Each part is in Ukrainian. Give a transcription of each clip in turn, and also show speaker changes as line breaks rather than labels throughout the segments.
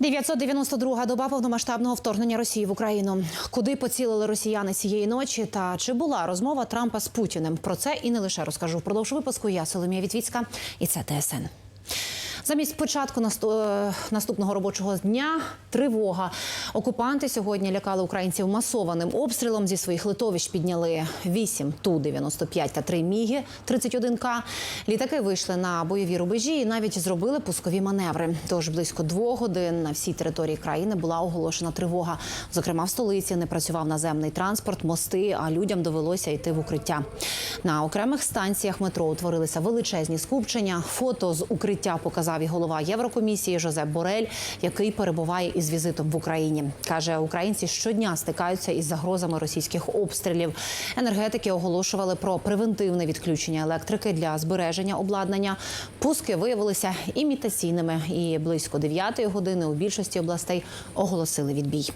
992-га доба повномасштабного вторгнення Росії в Україну. Куди поцілили росіяни цієї ночі? Та чи була розмова Трампа з Путіним? Про це і не лише розкажу. Впродовж випуску я Соломія Вітвіцька, і це ТСН. Замість початку е, наступного робочого дня тривога. Окупанти сьогодні лякали українців масованим обстрілом. Зі своїх литовищ підняли 8 Ту-95 та 3 Міги 31К. Літаки вийшли на бойові рубежі і навіть зробили пускові маневри. Тож близько двох годин на всій території країни була оголошена тривога. Зокрема, в столиці не працював наземний транспорт, мости, а людям довелося йти в укриття. На окремих станціях метро утворилися величезні скупчення. Фото з укриття показав і голова Єврокомісії Жозеп Борель, який перебуває із візитом в Україні. каже, українці щодня стикаються із загрозами російських обстрілів. Енергетики оголошували про превентивне відключення електрики для збереження обладнання. Пуски виявилися імітаційними, і близько 9 години у більшості областей оголосили відбій.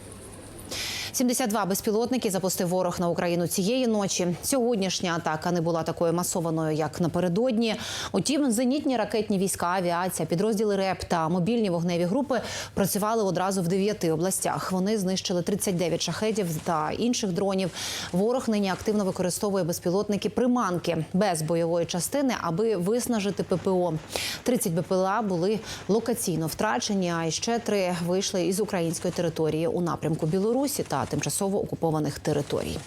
72 безпілотники запустив ворог на Україну цієї ночі. Сьогоднішня атака не була такою масованою, як напередодні. Утім, зенітні ракетні війська, авіація, підрозділи РЕП та мобільні вогневі групи працювали одразу в дев'яти областях. Вони знищили 39 шахетів та інших дронів. Ворог нині активно використовує безпілотники приманки без бойової частини, аби виснажити ППО. 30 БПЛА були локаційно втрачені, а ще три вийшли із української території у напрямку Білорусі та тимчасово окупованих територій.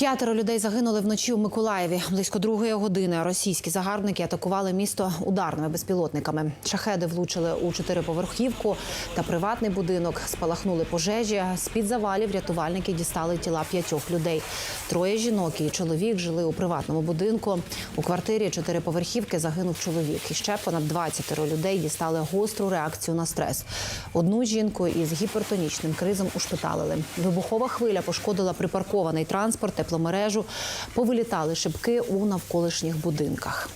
П'ятеро людей загинули вночі у Миколаєві. Близько другої години російські загарбники атакували місто ударними безпілотниками. Шахеди влучили у чотириповерхівку та приватний будинок. Спалахнули пожежі. З під завалів рятувальники дістали тіла п'ятьох людей. Троє жінок і чоловік жили у приватному будинку. У квартирі чотириповерхівки загинув чоловік. І ще понад 20 людей дістали гостру реакцію на стрес. Одну жінку із гіпертонічним кризом ушпиталили. Вибухова хвиля пошкодила припаркований транспорт, тепломережу. Повилітали шибки у навколишніх будинках.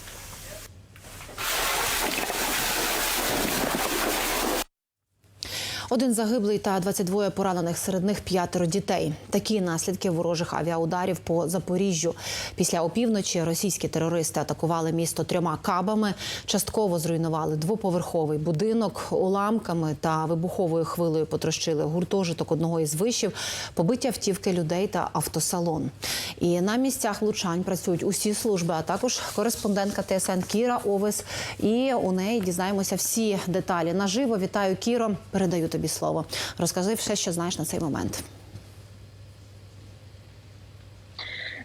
Один загиблий та 22 поранених, серед них п'ятеро дітей. Такі наслідки ворожих авіаударів по Запоріжжю. Після опівночі російські терористи атакували місто трьома кабами, частково зруйнували двоповерховий будинок, уламками та вибуховою хвилею потрощили гуртожиток одного із вишів, побиті автівки людей та автосалон. І на місцях влучань працюють усі служби, а також кореспондентка ТСН Кіра Овес. І у неї дізнаємося всі деталі. Наживо вітаю Кіро. Передаю тобі слово. Розкажи все, що знаєш на цей момент.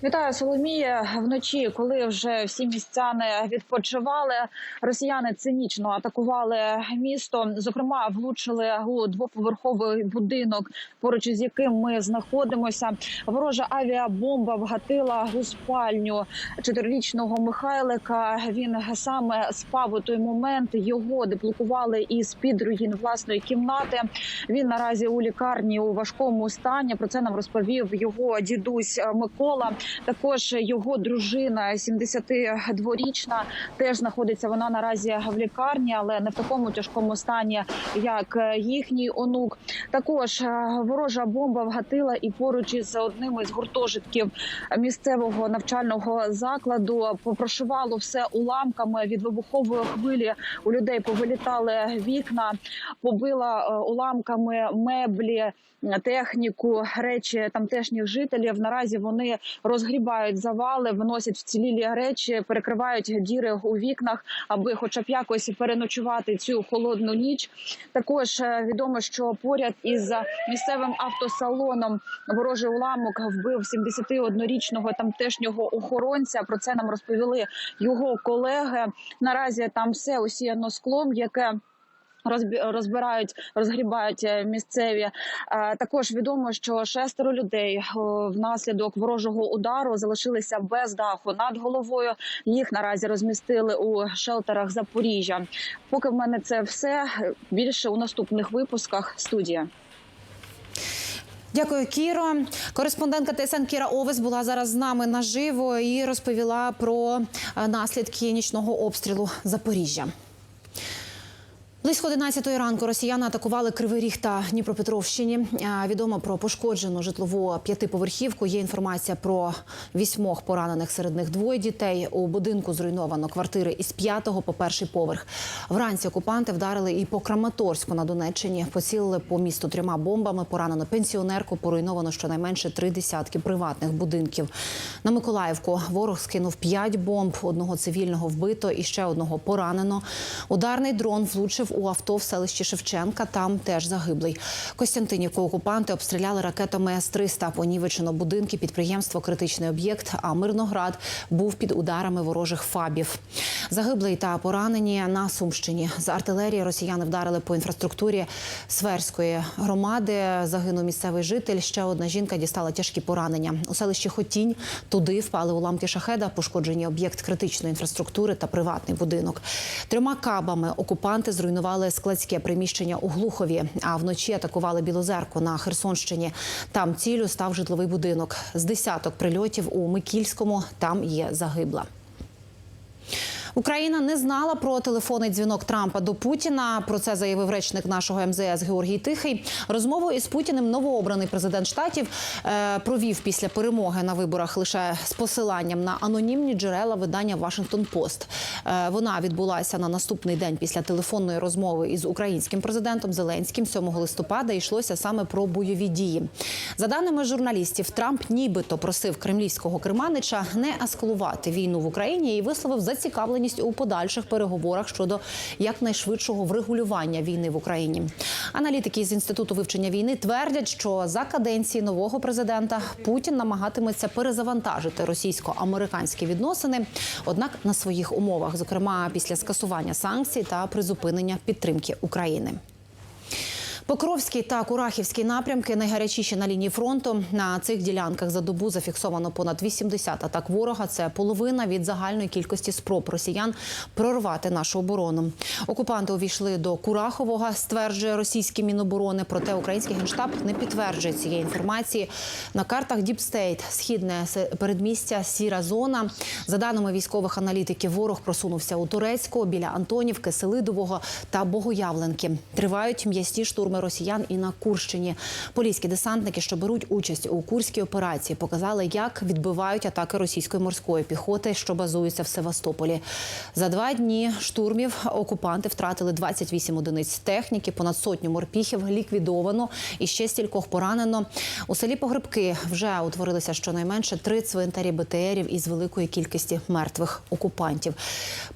Вітаю Соломія. Вночі, коли вже всі містяни відпочивали, росіяни цинічно атакували місто. Зокрема, влучили у двоповерховий будинок, поруч із яким ми знаходимося. Ворожа авіабомба вгатила у спальню чотирирічного Михайлика. Він саме спав у той момент. Його деблокували із під руїн власної кімнати. Він наразі у лікарні у важкому стані. Про це нам розповів його дідусь Микола. Також його дружина, 72-річна, теж знаходиться вона наразі в лікарні, але не в такому тяжкому стані, як їхній онук. Також е, ворожа бомба вгатила і поруч із одним із гуртожитків місцевого навчального закладу попрошувало все уламками від вибухової хвилі. У людей повилітали вікна, побила е, уламками меблі. Техніку, речі тамтешніх жителів наразі вони розгрібають завали, виносять вцілілі речі, перекривають діри у вікнах, аби, хоча б якось переночувати цю холодну ніч. Також е, відомо, що поряд із місцевим автосалоном ворожий уламок вбив 71-річного тамтешнього охоронця. Про це нам розповіли його колеги. Наразі там все усіяно склом, яке розбирають, розгрібають е, місцеві. Е, Також відомо, що шестеро людей внаслідок ворожого удару залишилися без даху над головою. Їх наразі розмістили у шелтерах Запоріжжя. Поки в мене це все більше у наступних випусках. Студія.
Дякую, Кіро. Кореспондентка ТСН Кіра Овес була зараз з нами наживо і розповіла про е, наслідки нічного обстрілу Запоріжжя. Близько 11 ранку росіяни атакували Кривий Ріг та Дніпропетровщині. Відомо про пошкоджену житлову п'ятиповерхівку. Є інформація про вісьмох поранених серед них двоє дітей. У будинку зруйновано квартири із п'ятого по перший поверх. Вранці окупанти вдарили і по Краматорську на Донеччині. Поцілили по місту трьома бомбами. Поранено пенсіонерку. Поруйновано щонайменше три десятки приватних будинків. На Миколаївку ворог скинув п'ять бомб. Одного цивільного вбито і ще одного поранено. Ударний дрон влучив у авто в селищі Шевченка. Там теж загиблий. Костянтинівку окупанти обстріляли ракетами С-300. Понівечено будинки, підприємство, критичний об'єкт. А Мирноград був під ударами ворожих фабів. Загиблий та поранені на Сумщині. З артилерії росіяни вдарили по інфраструктурі Сверської громади. Загинув місцевий житель. Ще одна жінка дістала тяжкі поранення. У селищі Хотінь туди впали уламки шахеда, пошкоджені об'єкт критичної інфраструктури та приватний будинок. Трьома кабами окупанти зруйнували складське приміщення у Глухові. А вночі атакували Білозерку на Херсонщині. Там цілю став житловий будинок. З десяток прильотів у Микільському там є загибла. Україна не знала про телефонний дзвінок Трампа до Путіна. Про це заявив речник нашого МЗС Георгій Тихий. Розмову із Путіним новообраний президент штатів е, провів після перемоги на виборах лише з посиланням на анонімні джерела видання Вашингтон Пост. Е, вона відбулася на наступний день після телефонної розмови із українським президентом Зеленським 7 листопада. Йшлося саме про бойові дії. За даними журналістів, Трамп нібито просив кремлівського керманича не ескалувати війну в Україні і висловив зацікавленість у подальших переговорах щодо якнайшвидшого врегулювання війни в Україні. Аналітики з інституту вивчення війни твердять, що за каденції нового президента Путін намагатиметься перезавантажити російсько-американські відносини, однак на своїх умовах, зокрема після скасування санкцій та призупинення підтримки України. Покровський та Курахівський напрямки найгарячіші на лінії фронту. На цих ділянках за добу зафіксовано понад 80 атак ворога. Це половина від загальної кількості спроб росіян прорвати нашу оборону. Окупанти увійшли до Курахового, стверджує російський міноборони. Проте український генштаб не підтверджує цієї інформації. На картах Діпстейт східне передмістя сіра зона. За даними військових аналітиків, ворог просунувся у Турецьку біля Антонівки, Селидового та Богоявленки. Тривають м'ясні штурми росіян і на Курщині. Поліські десантники, що беруть участь у курській операції, показали, як відбивають атаки російської морської піхоти, що базується в Севастополі. За два дні штурмів окупанти втратили 28 одиниць техніки, понад сотню морпіхів ліквідовано і ще стількох поранено. У селі Погребки вже утворилися щонайменше три цвинтарі БТРів із великої кількості мертвих окупантів.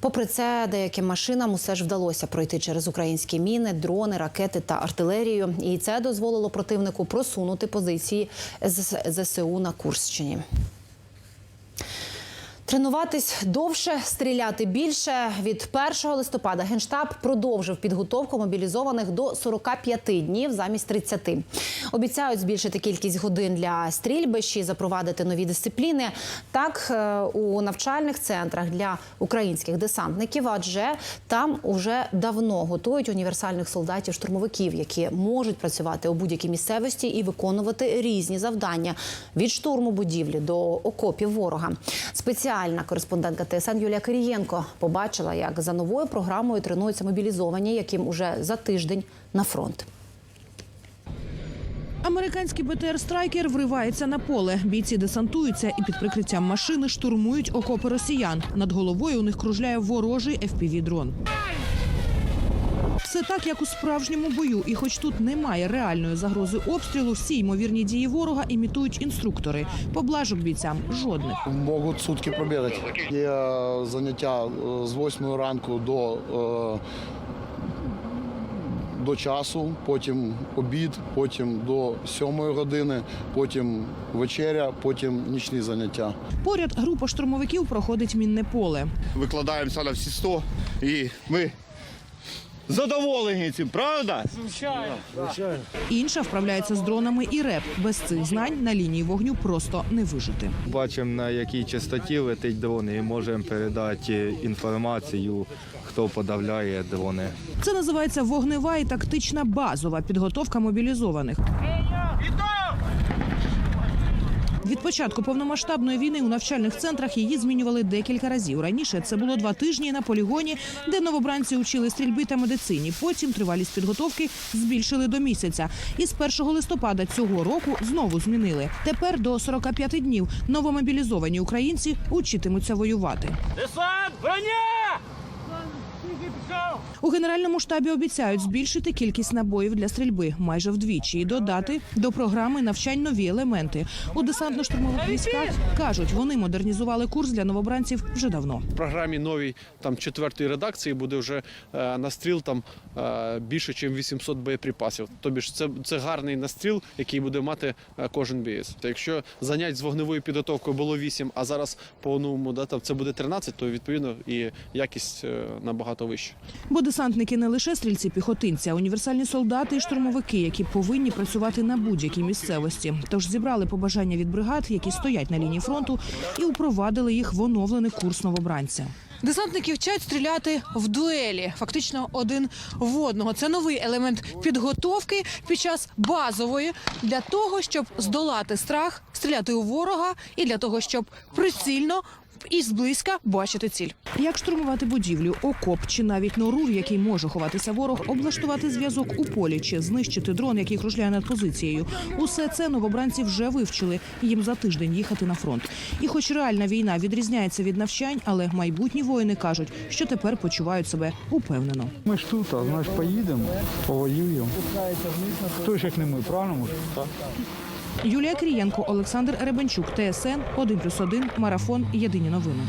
Попри це, деяким машинам усе ж вдалося пройти через українські міни, дрони, ракети та артилерію. І це дозволило противнику просунути позиції ЗСУ на Курщині. Тренуватись довше, стріляти більше. Від 1 листопада генштаб продовжив підготовку мобілізованих до 45 днів замість 30. Обіцяють збільшити кількість годин для стрільби, ще й запровадити нові дисципліни. Так е, у навчальних центрах для українських десантників, адже там уже давно готують універсальних солдатів-штурмовиків, які можуть працювати у будь-якій місцевості і виконувати різні завдання від штурму будівлі до окопів ворога. Спеціальна кореспондентка ТСН Юлія Кирієнко побачила, як за новою програмою тренуються мобілізовані, яким уже за тиждень на фронт.
Американський БТР Страйкер вривається на поле. Бійці десантуються і під прикриттям машини штурмують окопи росіян. Над головою у них кружляє ворожий fpv дрон Все так, як у справжньому бою. І хоч тут немає реальної загрози обстрілу, всі ймовірні дії ворога імітують інструктори. Поблажок бійцям жодних.
Можуть сутки пробігати. Є е, заняття е, з 8 ранку до, е, до часу, потім обід, потім до 7 години, потім вечеря, потім нічні заняття.
Поряд група штурмовиків проходить мінне поле.
викладаємося на всі 100 і ми задоволені цим, правда?
Інша вправляється з дронами і реп. Без цих знань на лінії вогню просто не вижити.
Бачимо, на якій частоті летить дрон, і можемо передати інформацію, хто подавляє дрони.
Це називається вогнева і тактична базова підготовка мобілізованих. Від початку повномасштабної війни у навчальних центрах її змінювали декілька разів. Раніше це було два тижні на полігоні, де новобранці учили стрільби та медицині. Потім тривалість підготовки збільшили до місяця. І з 1 листопада цього року знову змінили. Тепер до 45 днів новомобілізовані українці учитимуться воювати.
Десант, броня!
У генеральному штабі обіцяють збільшити кількість набоїв для стрільби майже вдвічі і додати до програми навчань нові елементи. У десантно-штурмових військах кажуть, вони модернізували курс для новобранців вже давно.
В програмі новій там четвертої редакції буде вже е, настріл там е, більше, ніж 800 боєприпасів. Тобі ж це, це гарний настріл, який буде мати е, кожен бієць. Якщо занять з вогневою підготовкою було 8, а зараз по новому да, там це буде 13, то відповідно і якість е, набагато вища.
Бо десантники не лише стрільці піхотинці, а універсальні солдати і штурмовики, які повинні працювати на будь-якій місцевості. Тож зібрали побажання від бригад, які стоять на лінії фронту, і упровадили їх в оновлений курс новобранця. Десантники вчать стріляти в дуелі, фактично один в одного. Це новий елемент підготовки під час базової для того, щоб здолати страх, стріляти у ворога, і для того, щоб прицільно і зблизька бачити ціль. Як штурмувати будівлю, окоп чи навіть нору, в якій може ховатися ворог, облаштувати зв'язок у полі чи знищити дрон, який кружляє над позицією. Усе це новобранці вже вивчили. Їм за тиждень їхати на фронт. І, хоч реальна війна відрізняється від навчань, але майбутні воїни кажуть, що тепер почувають себе упевнено.
Ми ж тут, а знаєш, поїдемо, повоюємо. Хто ж як не ми, правильно може?
Юлія Крієнко, Олександр Ребенчук, ТСН 1+,1, Марафон. Єдині новини.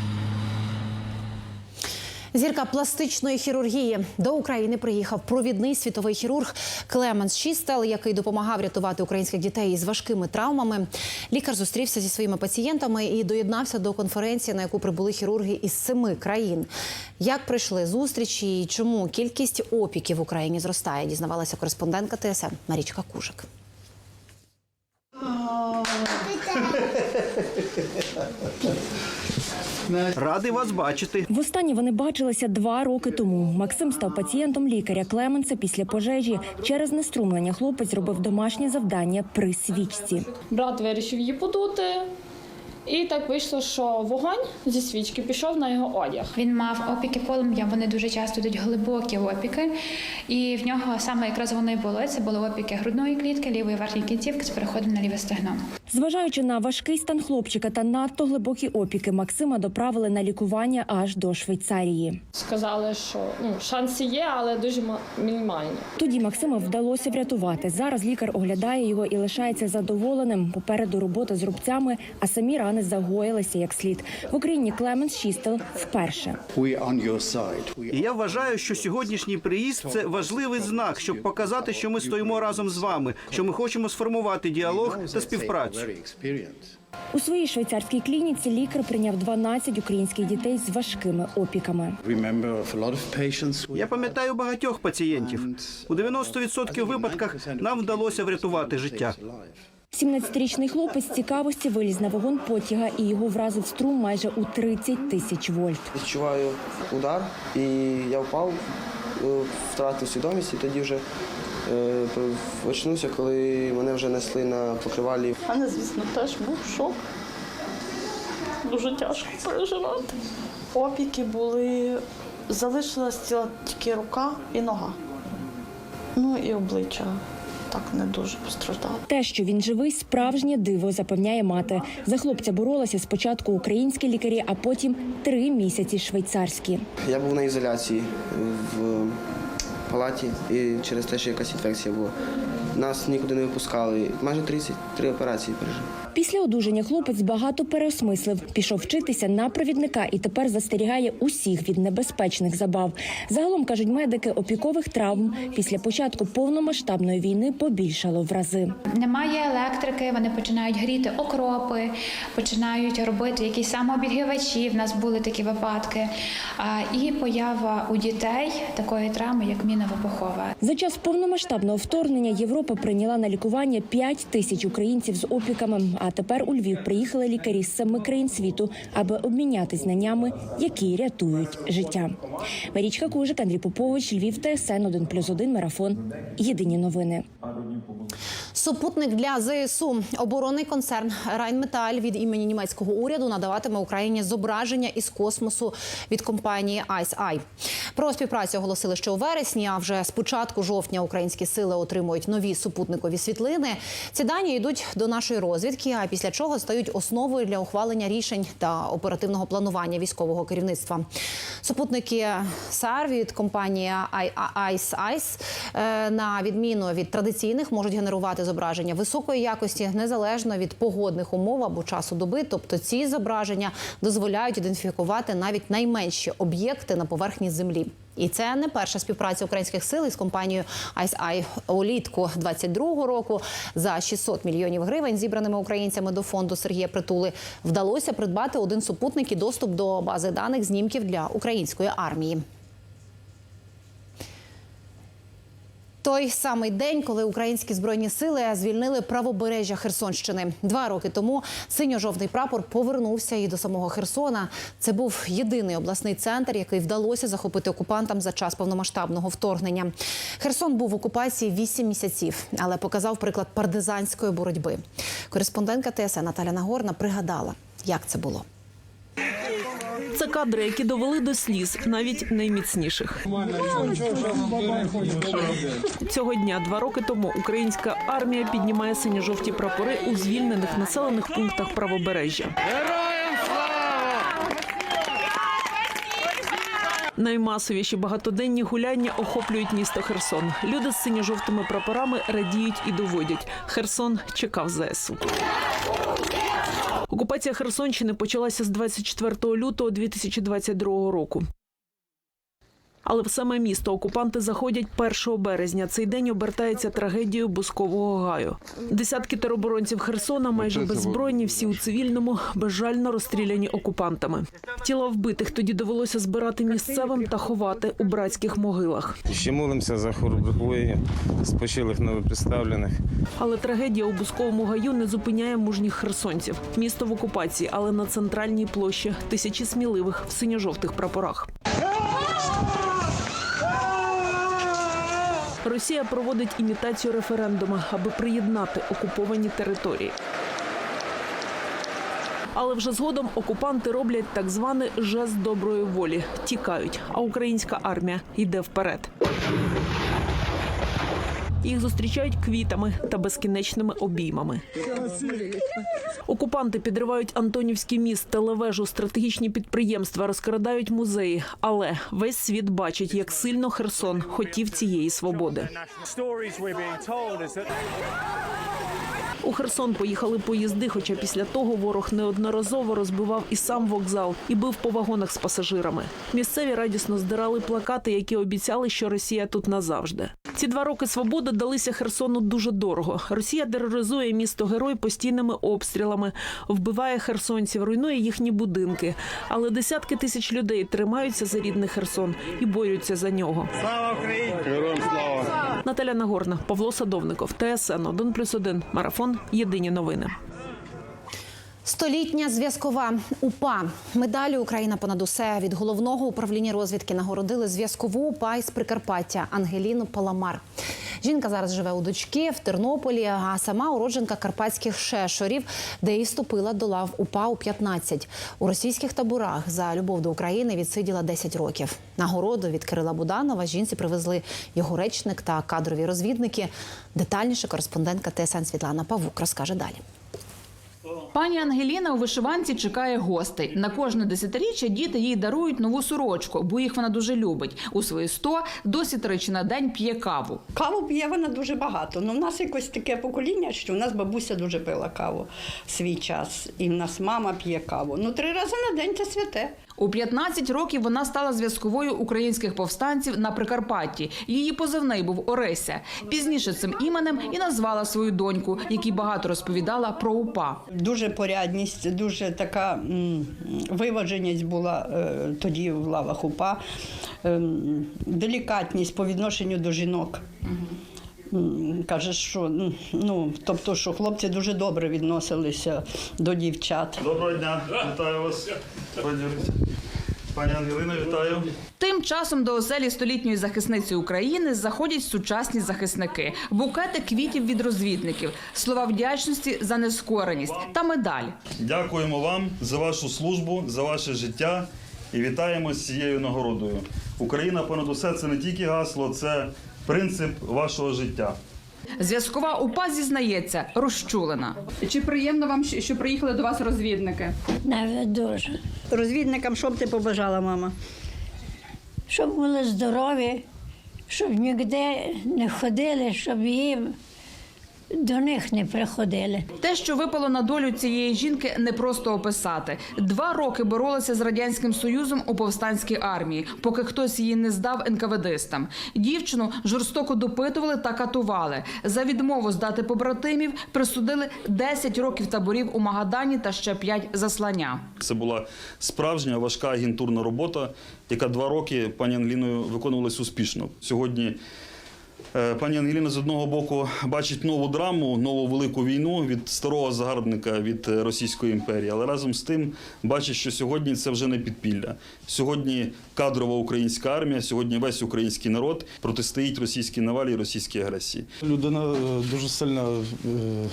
Зірка пластичної хірургії до України приїхав провідний світовий хірург Клеменс Шістел, який допомагав рятувати українських дітей із важкими травмами. Лікар зустрівся зі своїми пацієнтами і доєднався до конференції, на яку прибули хірурги із семи країн. Як прийшли зустрічі і чому кількість опіків в Україні зростає, дізнавалася кореспондентка ТСН Марічка Кужик.
Радий вас бачити.
Востаннє вони бачилися два роки тому. Максим став пацієнтом лікаря Клеменса після пожежі. Через неструмлення хлопець робив домашнє завдання при свічці.
Брат вирішив її подути. І так вийшло, що вогонь зі свічки пішов на його одяг.
Він мав опіки полум'я, вони дуже часто йдуть глибокі опіки, і в нього саме якраз вони були. Це були опіки грудної клітки, лівої верхньої кінцівки з переходом на ліве стегно.
Зважаючи на важкий стан хлопчика та надто глибокі опіки, Максима доправили на лікування аж до Швейцарії.
Сказали, що ну, шанси є, але дуже ма- мінімальні.
Тоді Максима вдалося врятувати. Зараз лікар оглядає його і лишається задоволеним. Попереду робота з рубцями, а самі рани загоїлися як слід. В Україні Клеменс Шістел вперше.
І я вважаю, що сьогоднішній приїзд це важливий знак, щоб показати, що ми стоїмо разом з вами, що ми хочемо сформувати діалог та співпрацю.
У своїй швейцарській клініці лікар прийняв 12 українських дітей з важкими опіками.
Я пам'ятаю багатьох пацієнтів. У 90% випадках нам вдалося врятувати життя.
17-річний хлопець з цікавості виліз на вагон потяга і його вразив струм майже у 30 тисяч вольт.
Відчуваю удар, і я впав, е, втратив свідомість, і тоді вже е, очнувся, коли мене вже несли на покривалі.
У мене, звісно, теж був шок. Дуже тяжко переживати.
Опіки були, залишилась ціла тільки рука і нога. Ну і обличчя так не дуже постраждала.
Те, що він живий, справжнє диво, запевняє мати. За хлопця боролися спочатку українські лікарі, а потім три місяці швейцарські.
Я був на ізоляції в палаті, і через те, що якась інфекція була. Нас нікуди не випускали. Майже 33 операції пережив.
Після одужання хлопець багато переосмислив, пішов вчитися на провідника і тепер застерігає усіх від небезпечних забав. Загалом кажуть медики, опікових травм після початку повномасштабної війни побільшало в рази.
Немає електрики, вони починають гріти окропи, починають робити якісь самообігрівачі. В нас були такі випадки. А, І поява у дітей такої травми, як міновибухова.
За час повномасштабного вторгнення Європа прийняла на лікування 5 тисяч українців з опіками. А тепер у Львів приїхали лікарі з семи країн світу, аби обмінятись знаннями, які рятують життя. Марічка Кужик, Андрій Попович, Львів, ТСН 1+,1, Марафон. Єдині новини.
Супутник для ЗСУ. Оборонний концерн Райнметаль від імені німецького уряду надаватиме Україні зображення із космосу від компанії ICEYE. Про співпрацю оголосили ще у вересні. А вже з початку жовтня українські сили отримують нові супутникові світлини. Ці дані йдуть до нашої розвідки, а після чого стають основою для ухвалення рішень та оперативного планування військового керівництва. Супутники САР від компанії ICEYE е, на відміну від традиційних можуть генерувати зображення високої якості незалежно від погодних умов або часу доби. Тобто ці зображення дозволяють ідентифікувати навіть найменші об'єкти на поверхні землі. І це не перша співпраця українських сил із компанією ICEYE улітку 22-го року. За 600 мільйонів гривень, зібраними українцями до фонду Сергія Притули, вдалося придбати один супутник і доступ до бази даних знімків для української армії. Той самий день, коли українські збройні сили звільнили правобережжя Херсонщини. Два роки тому синьо-жовтий прапор повернувся і до самого Херсона. Це був єдиний обласний центр, який вдалося захопити окупантам за час повномасштабного вторгнення. Херсон був в окупації вісім місяців, але показав приклад партизанської боротьби. Кореспондентка ТСН Наталя Нагорна пригадала, як це було.
Це кадри, які довели до сліз навіть найміцніших. Цього дня, два роки тому, українська армія піднімає синьо-жовті прапори у звільнених населених пунктах правобережжя. Наймасовіші багатоденні гуляння охоплюють місто Херсон. Люди з синьо-жовтими прапорами радіють і доводять. Херсон чекав ЗСУ. Окупація Херсонщини почалася з 24 лютого 2022 року. Але в саме місто окупанти заходять 1 березня. Цей день обертається трагедією Бускового гаю. Десятки тероборонців Херсона, майже беззбройні, всі у цивільному, безжально розстріляні окупантами. Тіла вбитих тоді довелося збирати місцевим та ховати у братських могилах.
Ще молимося за хорбової, спочилих новоприставлених.
Але трагедія у Бусковому гаю не зупиняє мужніх херсонців. Місто в окупації, але на центральній площі тисячі сміливих в синьо-жовтих прапорах. Росія проводить імітацію референдуму, аби приєднати окуповані території. Але вже згодом окупанти роблять так званий жест доброї волі, тікають, а українська армія йде вперед. Їх зустрічають квітами та безкінечними обіймами. Окупанти підривають Антонівський міст, телевежу, стратегічні підприємства, розкрадають музеї. Але весь світ бачить, як сильно Херсон хотів цієї свободи. У Херсон поїхали поїзди, хоча після того ворог неодноразово розбивав і сам вокзал і бив по вагонах з пасажирами. Місцеві радісно здирали плакати, які обіцяли, що Росія тут назавжди. Ці два роки свободи далися Херсону дуже дорого. Росія тероризує місто герой постійними обстрілами, вбиває херсонців, руйнує їхні будинки. Але десятки тисяч людей тримаються за рідний Херсон і борються за нього.
Слава Україні! Героям слава!
Наталя Нагорна, Павло Садовников, ТСН 1+,1, Марафон. Єдині новини.
Столітня зв'язкова УПА медалі Україна понад усе від головного управління розвідки нагородили зв'язкову УПА із Прикарпаття Ангеліну Паламар. Жінка зараз живе у дочки в Тернополі, а сама уродженка карпатських шешорів, де і вступила до лав УПА у 15. У російських таборах за любов до України відсиділа 10 років. Нагороду від Кирила Буданова жінці привезли його речник та кадрові розвідники. Детальніше кореспондентка ТСН Світлана Павук розкаже далі.
Пані Ангеліна у вишиванці чекає гостей. На кожне десятиріччя діти їй дарують нову сорочку, бо їх вона дуже любить. У свої сто досі тричі на день п'є каву.
Каву п'є вона дуже багато. Ну, в нас якось таке покоління, що в нас бабуся дуже пила каву в свій час. І в нас мама п'є каву. Ну, три рази на день це святе.
У 15 років вона стала зв'язковою українських повстанців на Прикарпатті. Її позивний був Орися. Пізніше цим іменем і назвала свою доньку, якій багато розповідала про УПА.
Дуже порядність, дуже така виваженість була е, тоді в лавах УПА, ем, делікатність по відношенню до жінок. Каже, що ну, тобто, що хлопці дуже добре відносилися до дівчат.
Доброго дня, вітаю вас. Пані Ангелина, вітаю.
Тим часом до оселі столітньої захисниці України заходять сучасні захисники, букети квітів від розвідників, слова вдячності за нескореність та медаль.
Дякуємо вам за вашу службу, за ваше життя і вітаємо з цією нагородою. Україна понад усе це не тільки гасло, це принцип вашого життя.
Зв'язкова УПА зізнається, розчулена.
Чи приємно вам, що приїхали до вас розвідники?
Навіть дуже.
Розвідникам що б ти побажала, мама?
Щоб були здорові, щоб ніде не ходили, щоб їм до них не приходили.
Те, що випало на долю цієї жінки, не просто описати. Два роки боролася з радянським союзом у повстанській армії, поки хтось її не здав НКВДистам. Дівчину жорстоко допитували та катували. За відмову здати побратимів присудили 10 років таборів у Магадані та ще 5 заслання.
Це була справжня важка агентурна робота, яка два роки пані Ангеліною виконувалась успішно. Сьогодні пані Ангеліна з одного боку бачить нову драму, нову велику війну від старого загарбника від е, Російської імперії, але разом з тим бачить, що сьогодні це вже не підпілля. Сьогодні кадрова українська армія, сьогодні весь український народ протистоїть російській навалі і російській агресії.
Людина е, дуже сильна е,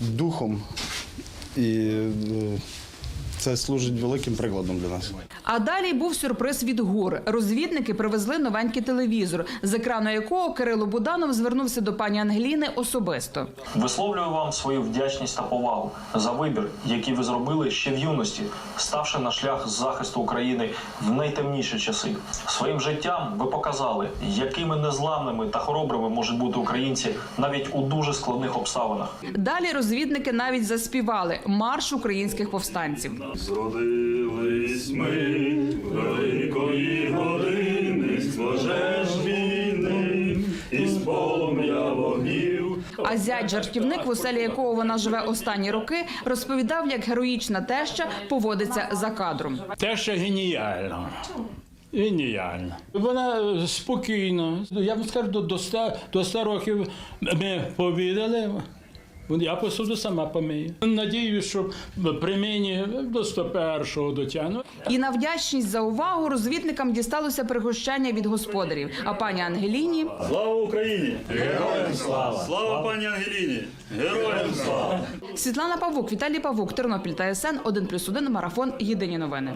духом, і е, це служить великим прикладом для нас.
А далі був сюрприз від ГУР. Розвідники привезли новенький телевізор, з екрану якого Кирило Буданов звернувся до пані Ангеліни особисто.
Висловлюю вам свою вдячність та повагу за вибір, який ви зробили ще в юності, ставши на шлях захисту України в найтемніші часи. Своїм життям ви показали, якими незламними та хоробрими можуть бути українці навіть у дуже складних обставинах.
Далі розвідники навіть заспівали марш українських повстанців.
Зродились ми великої години, з пожеж війни, із полум'я вогнів.
А зять жартівник, в оселі якого вона живе останні роки, розповідав, як героїчна теща поводиться за кадром.
Теща геніальна. Геніальна. Вона е, спокійно. Я вам скажу, до, до, 100, до 100 років ми повідали. Я посуду сама помию. Надію, що при мені до 101-го дотягну.
І на вдячність за увагу розвідникам дісталося пригощання від господарів. А пані Ангеліні
Слава Україні! Героям слава! Слава пані Ангеліні! Героям слава!
Світлана Павук, Віталій Павук, Тернопіль та СН 1+,1, Марафон. Єдині новини.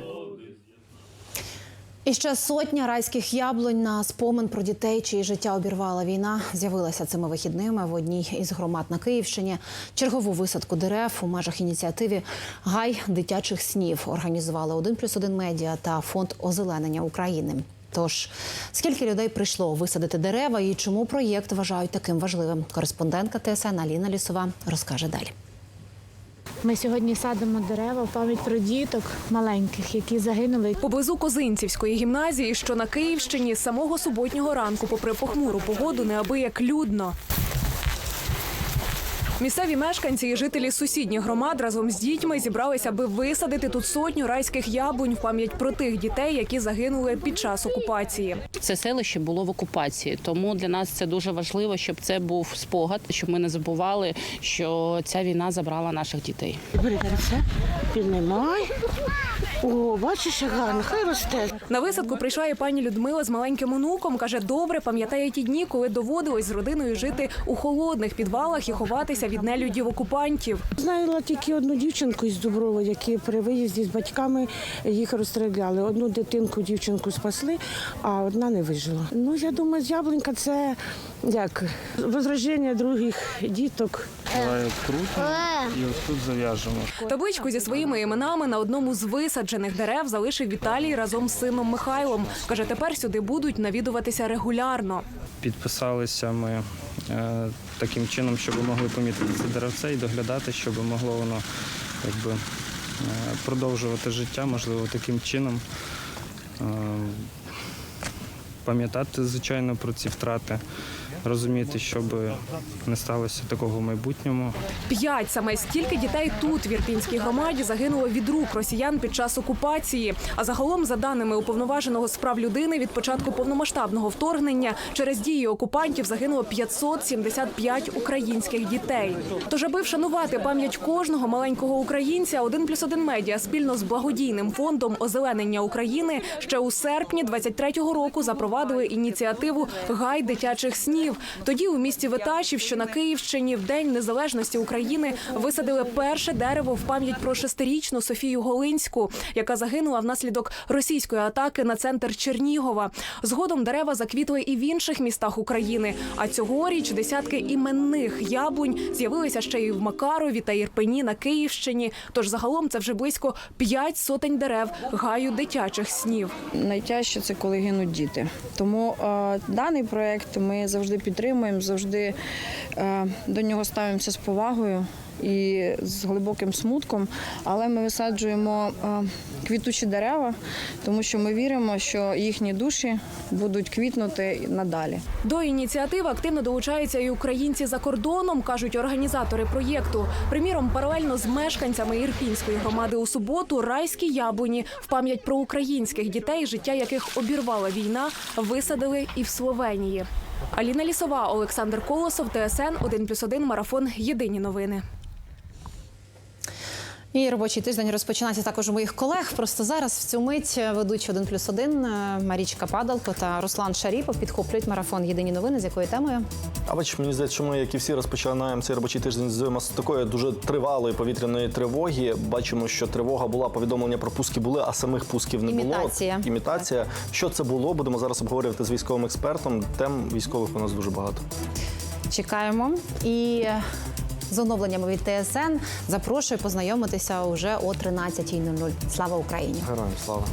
І ще сотня райських яблунь на спомин про дітей, чиї життя обірвала війна, з'явилася цими вихідними в одній із громад на Київщині. Чергову висадку дерев у межах ініціативи Гай дитячих снів організували 1+,1 медіа та фонд озеленення України. Тож скільки людей прийшло висадити дерева і чому проєкт вважають таким важливим? Кореспондентка ТСН Аліна Лісова розкаже далі.
Ми сьогодні садимо дерева в пам'ять про діток маленьких, які загинули.
Поблизу Козинцівської гімназії, що на Київщині, з самого суботнього ранку, попри похмуру погоду, неабияк людно. Місцеві мешканці і жителі сусідніх громад разом з дітьми зібралися, аби висадити тут сотню райських яблунь в пам'ять про тих дітей, які загинули під час окупації.
Це селище було в окупації, тому для нас це дуже важливо, щоб це був спогад, щоб ми не забували, що ця війна забрала наших дітей.
Бери це, піднімай. О, бачиш, як гарно, хай росте.
На висадку прийшла і пані Людмила з маленьким онуком. каже, добре пам'ятає ті дні, коли доводилось з родиною жити у холодних підвалах і ховатися від нелюдів окупантів.
Знайла тільки одну дівчинку із Дуброва, які при виїзді з батьками їх розстріляли. Одну дитинку, дівчинку спасли, а одна не вижила. Ну, я думаю, яблунька це як возрождення других діток.
Давай открутимо і ось тут зав'яжемо.
Табличку зі своїми іменами на одному з висаджених дерев залишив Віталій разом з сином Михайлом. Каже, тепер сюди будуть навідуватися регулярно.
Підписалися ми е, таким чином, щоб могли помітити це деревце і доглядати, щоб могло воно якби, е, продовжувати життя, можливо, таким чином. Е, пам'ятати, звичайно, про ці втрати. Розуміти, щоб не сталося такого в майбутньому.
П'ять саме стільки дітей тут в Ірпінській громаді загинуло від рук росіян під час окупації. А загалом, за даними уповноваженого з прав людини, від початку повномасштабного вторгнення через дії окупантів загинуло 575 українських дітей. Тож, аби вшанувати пам'ять кожного маленького українця, один плюс один медіа спільно з благодійним фондом озеленення України ще у серпні 23-го року запровадили ініціативу Гай дитячих снів. Тоді у місті Виташів, що на Київщині, в день незалежності України висадили перше дерево в пам'ять про шестирічну Софію Голинську, яка загинула внаслідок російської атаки на центр Чернігова. Згодом дерева заквітли і в інших містах України. А цьогоріч десятки іменних яблунь з'явилися ще й в Макарові та Ірпені на Київщині. Тож загалом це вже близько п'ять сотень дерев гаю дитячих снів.
Найтяжче це коли гинуть діти. Тому е, даний проект ми завжди підтримуємо, завжди е, до нього ставимося з повагою і з глибоким смутком. Але ми висаджуємо е, квітучі дерева, тому що ми віримо, що їхні душі будуть квітнути надалі.
До ініціативи активно долучаються і українці за кордоном, кажуть організатори проєкту. Приміром, паралельно з мешканцями Ірпінської громади у суботу райські яблуні в пам'ять про українських дітей, життя яких обірвала війна, висадили і в Словенії. Аліна Лісова, Олександр Колосов, ТСН 1+,1, Марафон. Єдині новини.
І робочий тиждень розпочинається також у моїх колег. Просто зараз в цю мить ведучі 1 плюс 1 Марічка Падалко та Руслан Шаріпов підхоплюють марафон Єдині новини. З якою темою?
А бачиш, мені здається, що ми, як і всі, розпочинаємо цей робочий тиждень з такої дуже тривалої повітряної тривоги. Бачимо, що тривога була, повідомлення про пуски були, а самих пусків не
Імітація.
було. Імітація. Що це було? Будемо зараз обговорювати з військовим експертом. Тем військових у нас дуже багато.
Чекаємо і. З оновленнями від ТСН запрошую познайомитися уже о 13.00. Слава Україні!
Героям слава.